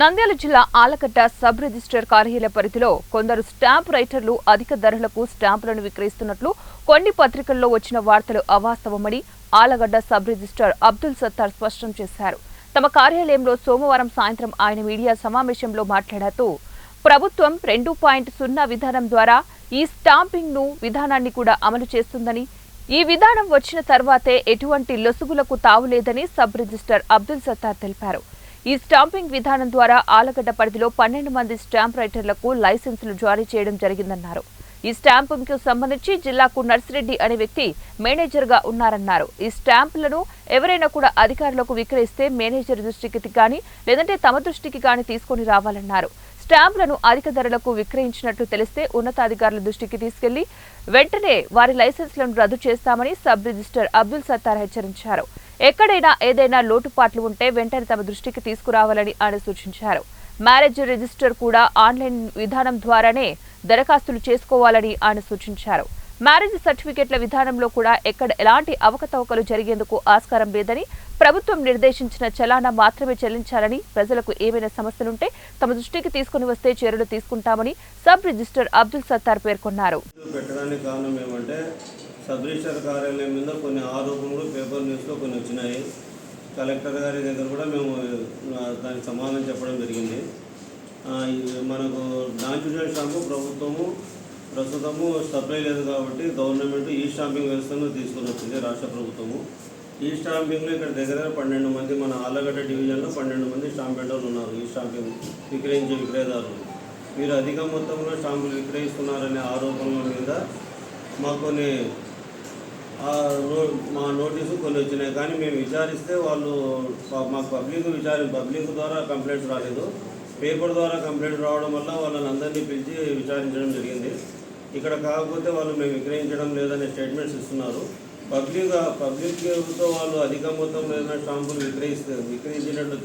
నంద్యాల జిల్లా Allagadda sub register కార్యాలయ పరిధిలో కొందరు స్టాంప్ రైటర్లు అధిక ధరలకు స్టాంపులను విక్రయిస్తున్నట్లు కొన్ని పత్రికల్లో వచ్చిన వార్తలు అవాస్తవమని ఆలగడ్డ సబ్ రిజిస్టర్ అబ్దుల్ సత్తార్ స్పష్టం చేశారు. తమ కార్యాలయంలో సోమవారం సాయంత్రం ఆయన మీడియా సమావేశంలో మాట్లాడుతూ ప్రభుత్వం రెండు పాయింట్ సున్నా విధానం ద్వారా ఈ స్టాంపింగ్ను విధానాన్ని కూడా అమలు చేస్తుందని ఈ విధానం వచ్చిన తర్వాతే ఎటువంటి లొసుగులకు తావులేదని సబ్ రిజిస్టర్ అబ్దుల్ సత్తార్ తెలిపారు. ఈ స్టాంపింగ్ విధానం ద్వారా ఆలగడ్డ పరిధిలో పన్నెండు మంది స్టాంప్ రైటర్లకు లైసెన్సులు జారీ చేయడం జరిగిందన్నారు. ఈ స్టాంపింగ్కు సంబంధించి జిల్లాకు నర్సిరెడ్డి అనే వ్యక్తి మేనేజర్గా ఉన్నారన్నారు. ఈ స్టాంపులను ఎవరైనా కూడా అధికారులకు విక్రయిస్తే మేనేజర్ దృష్టికి గాని లేదంటే తమ దృష్టికి గాని తీసుకొని రావాలన్నారు. స్టాంపులను అధిక ధరలకు విక్రయించినట్లు తెలిస్తే ఉన్నతాధికారుల దృష్టికి తీసుకెళ్ళి వెంటనే వారి లైసెన్స్లను రద్దు చేస్తామని సబ్ రిజిస్టర్ అబ్దుల్ సత్తార్ హెచ్చరించారు. ఎక్కడైనా ఏదైనా లోటుపాట్లు ఉంటే వెంటనే తమ దృష్టికి తీసుకురావాలని ఆయన సూచించారు. మ్యారేజ్ రిజిస్టర్ కూడా ఆన్లైన్ విధానం ద్వారానే దరఖాస్తులు చేసుకోవాలని ఆయన సూచించారు. మ్యారేజ్ సర్టిఫికెట్ల విధానంలో కూడా ఎక్కడ ఎలాంటి అవకతవకలు జరిగేందుకు ఆస్కారం లేదని ప్రభుత్వం నిర్దేశించిన చలానా మాత్రమే చెల్లించాలని ప్రజలకు ఏమైనా సమస్యలుంటే తమ దృష్టికి తీసుకుని వస్తే చర్యలు తీసుకుంటామని సబ్ రిజిస్టర్ అబ్దుల్ సత్తార్ పేర్కొన్నారు. సబ్ రిజిస్టర్ కార్యాలయం మీద కొన్ని ఆరోపణలు పేపర్ న్యూస్లో కొన్ని వచ్చినాయి. కలెక్టర్ గారి దగ్గర కూడా మేము దానికి సమాధానం చెప్పడం జరిగింది. మనకు నాన్ జ్యుడిషియల్ స్టాంపు ప్రభుత్వము ప్రస్తుతము సప్లై లేదు కాబట్టి గవర్నమెంట్ ఈ స్టాంపింగ్ వ్యవస్థను తీసుకుని వచ్చింది రాష్ట్ర ప్రభుత్వము. ఈ స్టాంపింగ్లో ఇక్కడ దగ్గర పన్నెండు మంది మన ఆళ్ళగడ్డ డివిజన్లో పన్నెండు మంది స్టాంప్ పెంటర్లు ఉన్నారు ఈ స్టాంపింగ్ విక్రయించే విక్రయదారులు. మీరు అధిక మొత్తంలో స్టాంపులు విక్రయిస్తున్నారనే ఆరోపణల మీద మాకు కొన్ని మా నోటీసు కొన్ని వచ్చినాయి. కానీ మేము విచారిస్తే వాళ్ళు మాకు పబ్లిక్ విచారి పబ్లిక్ ద్వారా కంప్లైంట్స్ రాలేదు. పేపర్ ద్వారా కంప్లైంట్ రావడం వల్ల వాళ్ళని అందరినీ పిలిచి విచారించడం జరిగింది. ఇక్కడ కాకపోతే వాళ్ళు మేము విక్రయించడం లేదనే స్టేట్మెంట్స్ ఇస్తున్నారు. పబ్లిక్ పబ్లిక్తో వాళ్ళు అధిక మొత్తంలో ఏదైనా స్టాంపులు విక్రయిస్తే విక్రయించినట్లు